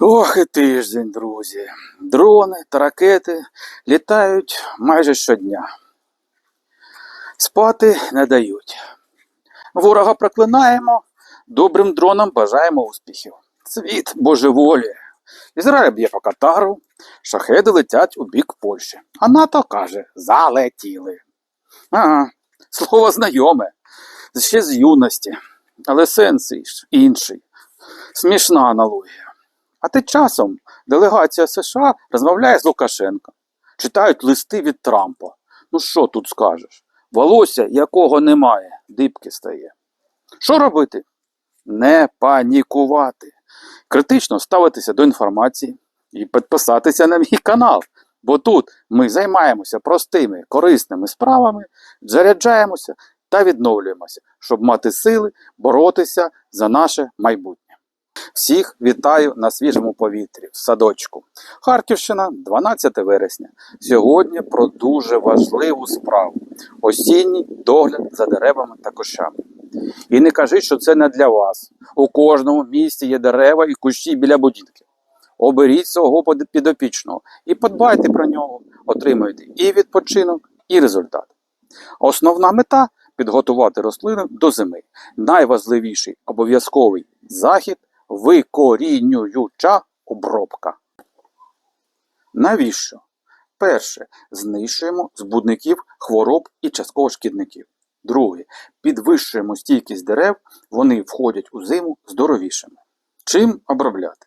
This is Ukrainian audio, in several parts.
Ох і тиждень, друзі. Дрони та ракети літають майже щодня. Спати не дають. Ворога проклинаємо, добрим дронам бажаємо успіхів. Світ божеволі. Ізраїль б'є по Катару, шахеди летять у бік Польщі. А НАТО каже: залетіли. Ага, слово знайоме, ще з юності, але сенс інший. Смішна аналогія. А тим часом делегація США розмовляє з Лукашенком. Читають листи від Трампа. Ну що тут скажеш? Волосся, якого немає, дибки стає. Що робити? Не панікувати. Критично ставитися до інформації і підписатися на мій канал. Бо тут ми займаємося простими, корисними справами, заряджаємося та відновлюємося, щоб мати сили боротися за наше майбутнє. Всіх вітаю на свіжому повітрі в садочку. Харківщина, 12 вересня. Сьогодні про дуже важливу справу: осінній догляд за деревами та кущами. І не кажіть, що це не для вас. У кожному місті є дерева і кущі біля будинків. Оберіть свого підопічного і подбайте про нього, отримуєте і відпочинок, і результат. Основна мета підготувати рослини до зими. Найважливіший обов'язковий захід викорінююча обробка. Навіщо? Перше, знищуємо збудників хвороб і частково шкідників. Друге, підвищуємо стійкість дерев, вони входять у зиму здоровішими. Чим обробляти?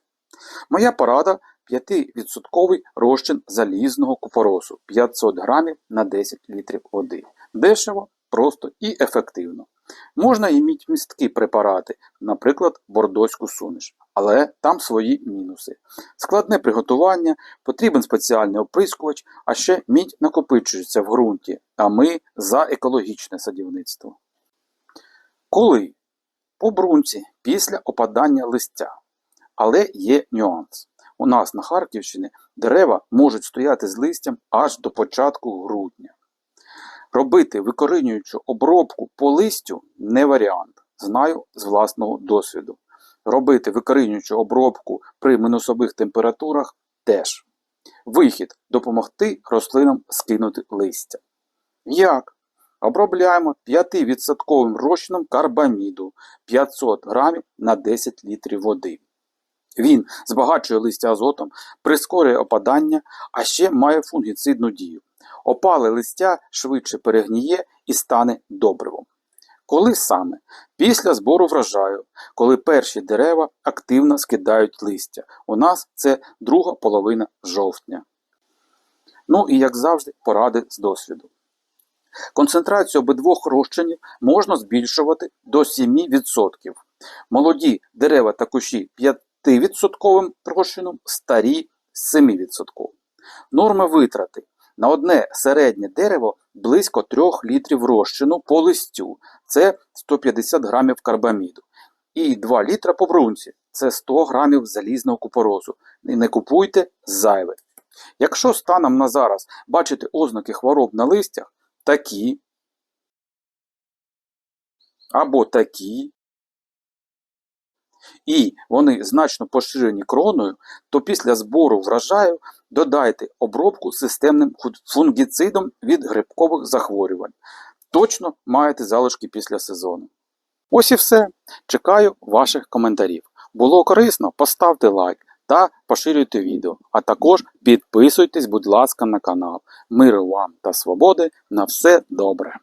Моя порада 5% розчин залізного купоросу 500 грамів на 10 літрів води. Дешево, просто і ефективно. Можна і мідь місткі препарати, наприклад, бордоську суміш, але там свої мінуси. Складне приготування, потрібен спеціальний оприскувач, а ще мідь накопичується в ґрунті, а ми за екологічне садівництво. Коли? По брунці після опадання листя. Але є нюанс. У нас на Харківщині дерева можуть стояти з листям аж до початку грудня. Робити викорінюючу обробку по листю не варіант. Знаю з власного досвіду. Робити викорінюючу обробку при мінусових температурах теж. Вихід допомогти рослинам скинути листя. Як? Обробляємо 5% розчином карбаміду 500 грамів на 10 літрів води. Він збагачує листя азотом, прискорює опадання, а ще має фунгіцидну дію. Опале листя швидше перегніє і стане добривом. Коли саме? Після збору врожаю, коли перші дерева активно скидають листя. У нас це друга половина жовтня. Ну і як завжди, поради з досвіду. Концентрацію обидвох розчинів можна збільшувати до 7%. Молоді дерева та кущі 5% розчином, старі 7%. Норми витрати. На одне середнє дерево близько 3 літрів розчину по листю, це 150 грамів карбаміду. І 2 літра по брунці, це 100 грамів залізного купоросу. І не купуйте зайве. Якщо станом на зараз бачите ознаки хвороб на листях, такі або такі, і вони значно поширені кроною, то після збору врожаю додайте обробку системним фунгіцидом від грибкових захворювань. Точно маєте залишки після сезону. Ось і все. Чекаю ваших коментарів. Було корисно? Поставте лайк та поширюйте відео. А також підписуйтесь, будь ласка, на канал. Миру вам та свободи. На все добре!